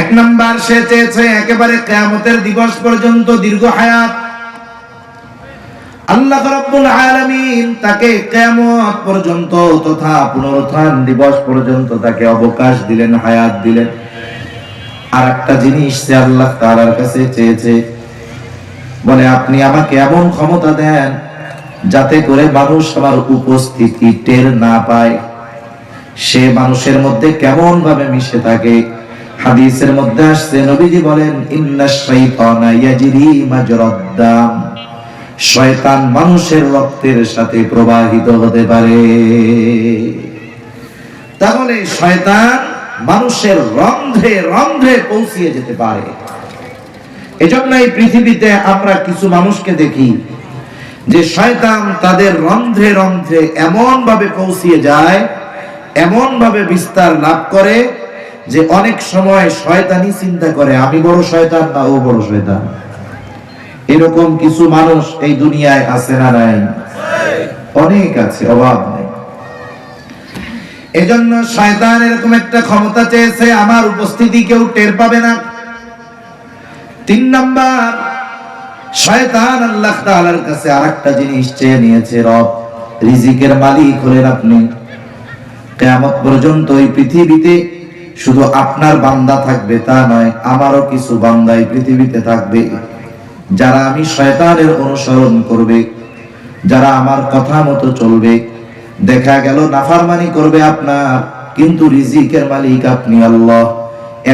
এক নাম্বার সে চেয়েছে একেবারে কেয়ামতের দিবস পর্যন্ত দীর্ঘ হায়াত। আল্লাহ রাব্বুল আলামিন তাকে কিয়ামত পর্যন্ত তথা পুনরুত্থান দিবস পর্যন্ত তাকে অবকাশ দিলেন, হায়াত দিলেন। আর একটা জিনিস সে আল্লাহ তাআলার কাছে চেয়েছে, বলে, আপনি আমাকে এমন ক্ষমতা দেন যাতে করে মানুষ আমার উপস্থিতি টের না পায়। সে মানুষের মধ্যে কেমন ভাবে মিশে থাকে? হাদিসের মধ্যে আসছে, নবীজি বলেন ইন্নাশ শাইতানা ইয়াজরি মাজরাদ শয়তান মানুষের রক্তের সাথে প্রবাহিত হতে পারে। তাহলে শয়তান মানুষের রন্ধ্রে রন্ধ্রে পৌঁছিয়ে যেতে পারে। এজন্য এই পৃথিবীতে আমরা কিছু মানুষকে দেখি, যে শয়তান তাদের রন্ধ্রে রন্ধ্রে এমন ভাবে পৌঁছিয়ে যায় এমন ভাবে বিস্তার লাভ করে যে অনেক সময় শয়তানি চিন্তা করে, আমি বড় শয়তান না ও বড় শয়তান? এরকম কিছু মানুষ এই দুনিয়ায় আছে না নাই? অনেক আছে, অভাব নেই। এজন্য শয়তান এরকম একটা ক্ষমতা চেয়েছে, আমার উপস্থিতি কেউ টের পাবে না। তিন নাম্বার, শয়তান আল্লাহ তাআলার কাছে আরেকটা জিনিস চেয়ে নিয়েছে, রব, রিজিকের মালিক হলেন আপনি। কিয়ামত পর্যন্ত এই পৃথিবীতে শুধু আপনার বান্দা থাকবে তা নয়, আমারও কিছু বান্দা এই পৃথিবীতে থাকবে। যারা আমি শয়তানের অনুসরণ করবে, যারা আমার কথা মতো চলবে, দেখা গেল নাফারমানি করবে আপনার, কিন্তু রিজিকের মালিক আপনি আল্লাহ।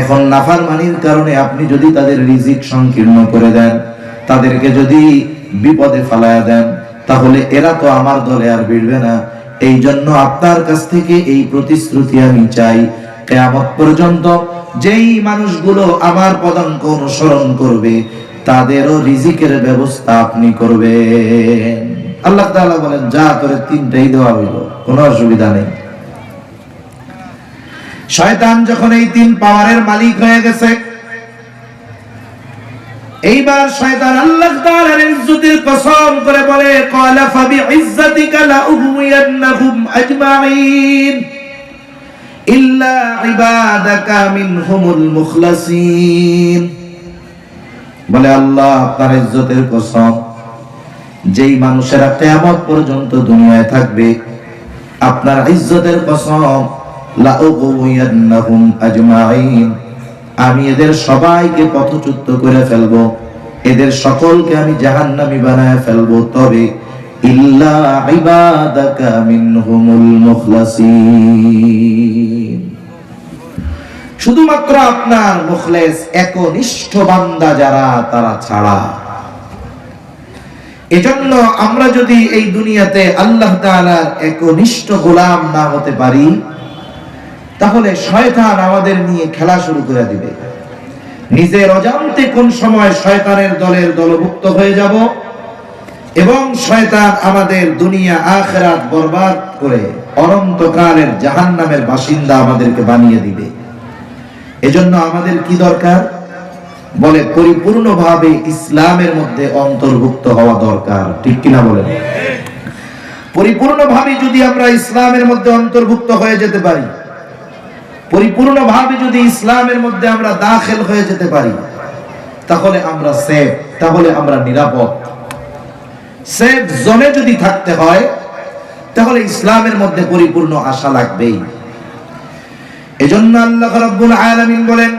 এখন নাফারমানির কারণে আপনি যদি তাদের রিজিক সংকীর্ণ করে দেন, তাদেরকে যদি বিপদে ফালায়া দেন, তাহলে এরা তো আমার দলে আর ভিড়বে না। এই জন্য আপনার কাছ থেকে এই প্রতিশ্রুতি আমি চাই কেয়ামত পর্যন্ত যেই মানুষগুলো আমার পদাঙ্ক অনুসরণ করবে, তাদেরও রিজিকের ব্যবস্থা আপনি করবেন। আল্লাহ তাআলা বলেন, যা তোরে তিনটাই দেওয়া হইল, কোনো অসুবিধা নেই। শয়তান যখন এই তিন পাওয়ারের মালিক হয়ে গেছে, এইবার শয়তান আল্লাহ তাআলার ইজ্জতের কসম করে বলে ক্বালা ফাবি ইজ্জাতিকা লা উগওয়ান্নাহুম আজমাইন বলে আল্লাহ আপনার ইজ্জতের কসম, যেই মানুষেরা পর্যন্ত দুনিয়ায় থাকবে, আপনার ইজ্জতের কসম লা আমি এদের সবাইকে পথচ্যুত করে ফেলব, এদের সকলকে আমি জাহান্নামী বানায় ফেলব। তবে ইল্লা ইবাদাকা মিনহুমুল মুখলাসিন। শুধুমাত্র আপনার মুখলেস একনিষ্ঠ বান্দা যারা, তারা ছাড়া। এজন্য আমরা যদি এই দুনিয়াতে আল্লাহ তাআলার একনিষ্ঠ গোলাম না হতে পারি, তাহলে শয়তান আমাদের নিয়ে খেলা শুরু করে দিবে। নিজের অজান্তে কোন সময় শয়তানের দলের দলভুক্ত হয়ে যাব এবং শয়তান আমাদের দুনিয়া, আখেরাত বরবাদ করে অনন্তকালের জাহান্নামের বাসিন্দা আমাদেরকে বানিয়ে দিবে। এজন্য আমাদের কি দরকার? বলে, পরিপূর্ণভাবে ইসলামের মধ্যে অন্তর্ভুক্ত হওয়া দরকার। ঠিক কিনা বলেন? পরিপূর্ণভাবে যদি আমরা ইসলামের মধ্যে অন্তর্ভুক্ত হয়ে যেতে পারি, পরিপূর্ণভাবে যদি ইসলামের মধ্যে আমরা দাখিল হয়ে যেতে পারি, তাহলে আমরা সেফ তাহলে আমরা নিরাপদ। সেফ জোনে যদি থাকতে হয়, তাহলে ইসলামের মধ্যে পরিপূর্ণ আশা লাগবেই। এজন্য আল্লাহ রাব্বুল আলামিন বলেন,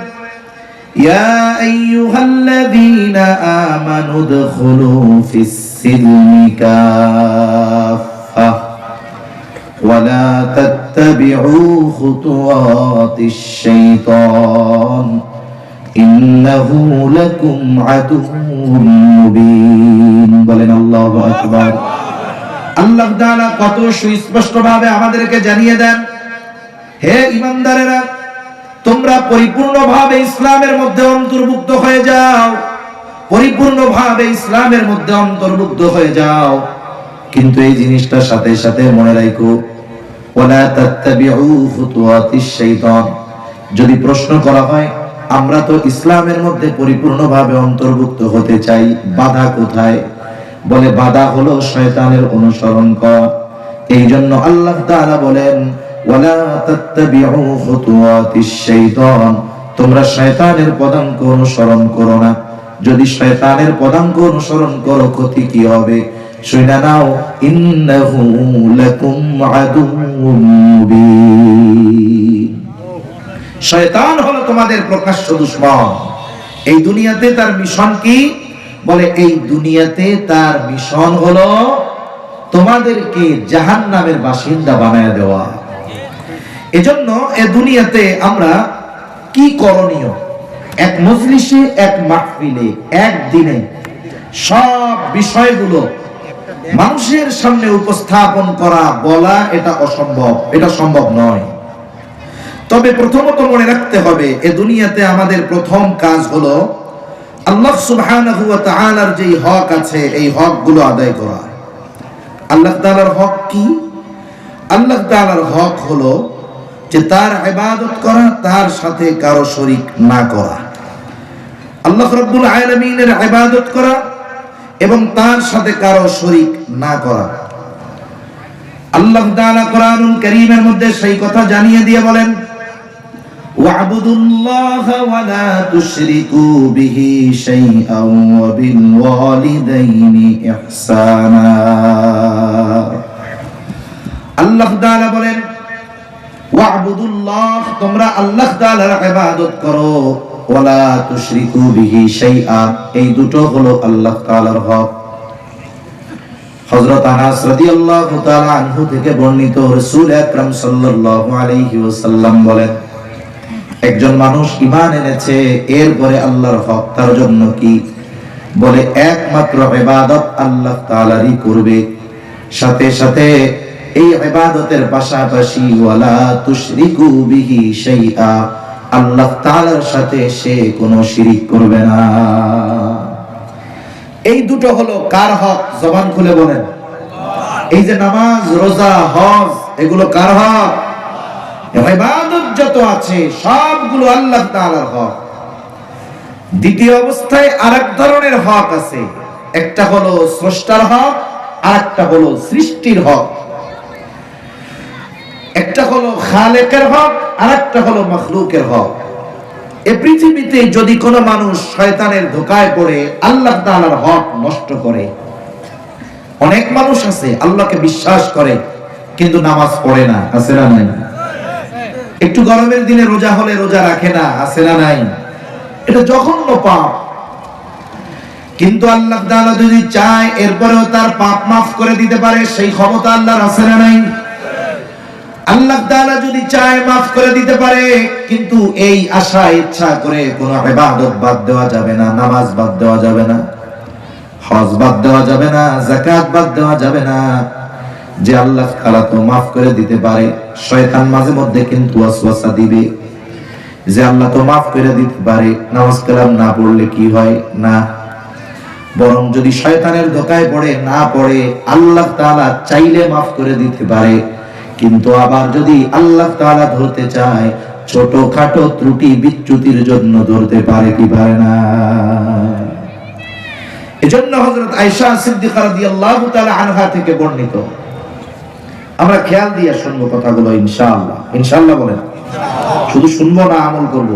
ইয়া ইন্নাহু লাকুম আদুউম মুবিন। বলেন আল্লাহু আকবার। আল্লাহ তাআলা কত সুস্পষ্ট ভাবে আমাদেরকে জানিয়ে দেন, হে ইমানদারেরা তোমরা পরিপূর্ণভাবে ইসলামের মধ্যে অন্তর্ভুক্ত হয়ে যাও। পরিপূর্ণভাবে ইসলামের মধ্যে অন্তর্ভুক্ত হয়ে যাও। কিন্তু এই জিনিসটার সাথে সাথে মনে রাখো, ওয়ালা তাত্তাবিউ খুতুওয়াতিশ শাইতান। যদি প্রশ্ন করা হয় আমরা তো ইসলামের মধ্যে পরিপূর্ণভাবে অন্তর্ভুক্ত হতে চাই। বাধা কোথায়? বলে বাধা হলো শয়তানের অনুসরণ করা। এই জন্য আল্লাহ তাআলা বলেন, ওয়ালা তাত্তাবিউ খুতুওয়াতিশ শাইতান তোমরা শয়তানের পদাঙ্ক অনুসরণ করো না। যদি শয়তানের পদাঙ্ক অনুসরণ করো, ক্ষতি কি হবে? শুনে নাও, ইন্নাহু লাকুম আদুউম মুবিন। শয়তান হলো তোমাদের প্রকাশ্য দুশ্মন। এই দুনিয়াতে তার মিশন কি? বলে, এই দুনিয়াতে তার মিশন হলো তোমাদেরকে জাহান নামের বাসিন্দা বানায় দেওয়া। এজন্য এ দুনিয়াতে আমরা কি করণীয়? এক মজলিসে, এক মাহফিলে একদিনে সব বিষয়গুলো মানুষের সামনে উপস্থাপন করা বলা এটা অসম্ভব, এটা সম্ভব নয়। তবে প্রথমত মনে রাখতে হবে, এ দুনিয়াতে আমাদের প্রথম কাজ হলো আল্লাহ সুবহানাহু ওয়া তাআলার যেই হক আছে, এই হকগুলো আদায় করা। আল্লাহ তাআলার হক কি? আল্লাহ তাআলার হক হলো যে তার ইবাদত করা, তার সাথে কারও শরীক না করা। আল্লাহ রাব্বুল আলামিনের ইবাদত করা এবং তার সাথে কারও শরীক না করা। আল্লাহ তাআলা কোরআনুল কারীমের মধ্যে সেই কথা জানিয়ে দিয়ে বলেন واعبدوا الله ولا تشركوا به شيئا وبالوالدين إحسانا আল্লাহ তাআলা বলেন ওয়াবুদুল্লাহ তোমরা আল্লাহ তাআলার ইবাদত করো ওয়ালা তুশরিকু বিহি শাইআ এই দুটো হলো আল্লাহ তাআলার হক হযরত আনাস রাদিয়াল্লাহু তাআলা আনহু থেকে বর্ণিত রাসূল আকরাম সাল্লাল্লাহু আলাইহি ওয়াসাল্লাম বলেন একজন মানুষ ঈমান এনেছে, এরপরে আল্লাহর হক তার জন্য কি? বলে, একমাত্র ইবাদত আল্লাহ তাআলারই করবে। সাথে সাথে এই ইবাদতের পাশাপাশি, ওয়ালা তুশরিকু বিহি শাইআ, আল্লাহ তাআলার সাথে সে কোনো শিরিক করবে না। এই দুটো হলো কার হক? জবান খুলে বলেন। এই যে নামাজ, রোজা, হজ, এগুলো কার হক? যত আছে, সবগুলো আল্লাহ তাআলার হক। দ্বিতীয় অবস্থায় আরেক ধরনের হক আছে। একটা হলো স্রষ্টার হক হলো সৃষ্টির হক। একটা হলো খালেকের হক হলো মখলুকের হক। এ পৃথিবীতে যদি কোনো মানুষ শয়তানের ধোকায় পড়ে, আল্লাহ তাআলার হক নষ্ট করে। অনেক মানুষ আছে, আল্লাহকে বিশ্বাস করে, কিন্তু নামাজ পড়ে না, আছে না নাই? একটু গরমের দিনে রোজা হলে রোজা রাখে না, আছে না নাই? এটা জঘন্য পাপ। কিন্তু আল্লাহ তাআলা যদি চায়, এরপরেও তার পাপ মাফ করে দিতে পারে, সেই ক্ষমতা আল্লাহর আছে না নাই? আল্লাহ তাআলা যদি চায়, মাফ করে দিতে পারে, কিন্তু এই আশা, ইচ্ছা করে কোন ইবাদত বাদ দেওয়া যাবে না, নামাজ বাদ দেওয়া যাবে না, হজ বাদ দেওয়া যাবে না, যাকাত বাদ দেওয়া যাবে না। যে আল্লাহ তাআলা তো মাফ করে দিতে পারে শয়তান মাঝে মধ্যে কিন্তু ওয়াসওয়াসা দিবে যে আল্লাহ তো মাফ করে দিতে পারে। নামাজ কালাম না পড়লে কি হয়? না। বরং যদি শয়তানের ধোকায় পড়ে, না পড়ে, আল্লাহ তাআলা চাইলে মাফ করে দিতে পারে। কিন্তু আবার যদি আল্লাহ তাআলা ধরতে চায়, ছোটখাটো ত্রুটি বিচ্যুতির জন্য ধরতে পারে কি পারে না। এজন্য হযরত আয়েশা সিদ্দিকা থেকে বর্ণিত আমরা খেয়াল দিয়ে শুনব কথাগুলো, ইনশাআল্লাহ। ইনশাআল্লাহ বলেন। শুধু শুনব না, আমল করব?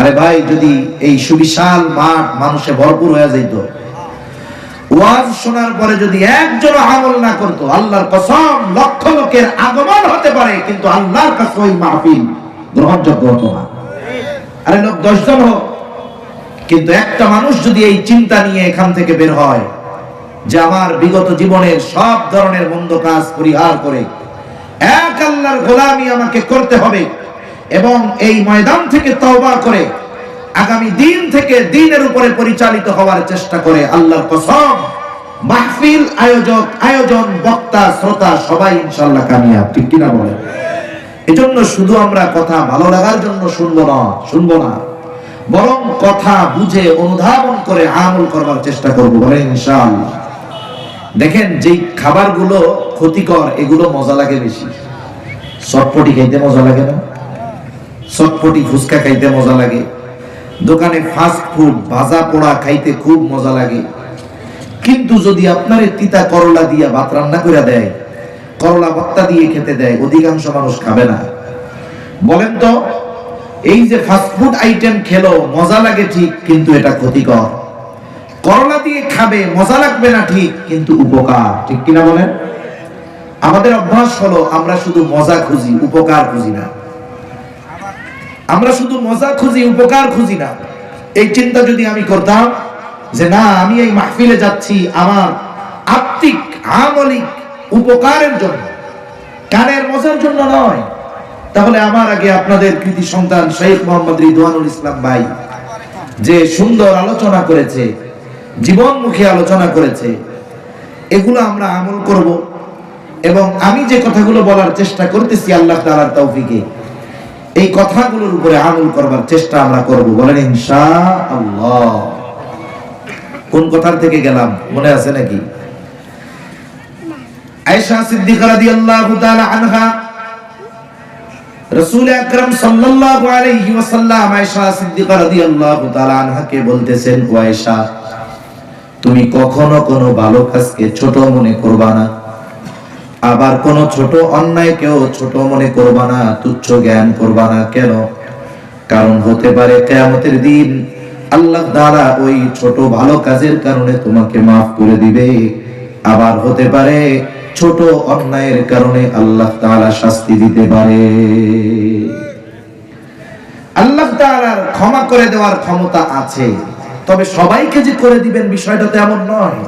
আরে ভাই, যদি এই সুবিশাল মাঠ মানুষে ভরপুর হয়ে যেত, ওয়াজ শোনার পরে যদি একজন আমল না করতো, আল্লাহর কসম, লক্ষ লোকের আগমন হতে পারে, কিন্তু আল্লাহর কাছে ওই মাহফিল গ্রহণযোগ্য হতো না। আরে লোক দশজন হোক, কিন্তু একটা মানুষ যদি এই চিন্তা নিয়ে এখান থেকে বের হয় যে আমার বিগত জীবনের সব ধরনের মন্দ কাজ পরিহার করে, এক আল্লাহর গোলামি আমাকে করতে হবে এবং এই ময়দান থেকে তওবা করে আগামী দিন থেকে দিনের উপরে পরিচালিত হওয়ার চেষ্টা করে আল্লাহর কসম। মাহফিল আয়োজক, আয়োজন, বক্তা, শ্রোতা সবাই ইনশাআল্লাহ কামিয়াব, ঠিক কিনা বলে এজন্য শুধু আমরা কথা ভালো লাগার জন্য শুনব না শুনব না। বরং কথা বুঝে অনুধাবন করে আমল করবার চেষ্টা করব বলে ইনশাআল্লাহ। দেখেন, যেই খাবারগুলো ক্ষতিকর, এগুলো মজা লাগে বেশি। চটপটি খাইতে মজা লাগে না? চটপটি ফুচকা খাইতে মজা লাগে। দোকানে ফাস্ট ফুড ভাজা পোড়া খাইতে খুব মজা লাগে। কিন্তু যদি আপনার তিতা করলা দিয়া ভাত রান্না করে দেয়, করলা ভর্তা দিয়ে খেতে দেয়, অধিকাংশ মানুষ খাবে না। বলেন তো, এই যে ফাস্টফুড আইটেম খেলো, মজা লাগে ঠিক, কিন্তু এটা ক্ষতিকর। খাবে, মজা লাগবে না ঠিক, কিন্তু উপকার। ঠিক কিনা বলেন? আমাদের অভ্যাস হলো, আমরা শুধু মজা খুঁজি, উপকার খুঁজি না। আমরা শুধু মজা খুঁজি, উপকার খুঁজি না। এই চিন্তা যদি আমি করতাম, যে না, আমি এই মাহফিলে যাচ্ছি আমার আত্মিক, আমলিক উপকারের জন্য, কানের মজার জন্য নয়, তাহলে আমার আগে আপনাদের কৃতি সন্তান শেখ মোহাম্মদ রিদওয়ানুল ইসলাম ভাই যে সুন্দর আলোচনা করেছে জীবনমুখী আলোচনা করেছে, এগুলো আমরা আমল করব এবং আমি যে কথাগুলো বলার চেষ্টা করতেছি আল্লাহ তাআলার তৌফিকে, এই কথাগুলোর উপরে আমল করবার চেষ্টা আমরা করব। বলেন ইনশা আল্লাহ কোন কথার থেকে গেলাম? মনে আছে নাকি? আয়েশা সিদ্দিকা রাদিয়াল্লাহু তাআলা আনহা, রাসূল আকরাম সাল্লাল্লাহু আলাইহি ওয়াসাল্লাম আয়েশা সিদ্দিকা রাদিয়াল্লাহু তাআলা আনহাকে বলতেছেন, ও আয়েশা তুমি কখনো কোনো ভালো কাজকে ছোট মনে করবা না। আবার কোন ছোট অন্যায়কেও ছোট মনে করবা না, তুচ্ছ জ্ঞান করবা না। কেন? কারণ হতে পারে কেয়ামতের দিন আল্লাহ দ্বারা ওই ছোট ভালো কাজের কারণে তোমাকে মাফ করে দিবে। আবার হতে পারে ছোট অন্যায়ের কারণে আল্লাহ তাআলা শাস্তি দিতে পারে। আল্লাহ তাআলার ক্ষমা করে দেওয়ার ক্ষমতা আছে। তবে সবাইকে যে করে দিবেন বিষয়টা তেমন নয়।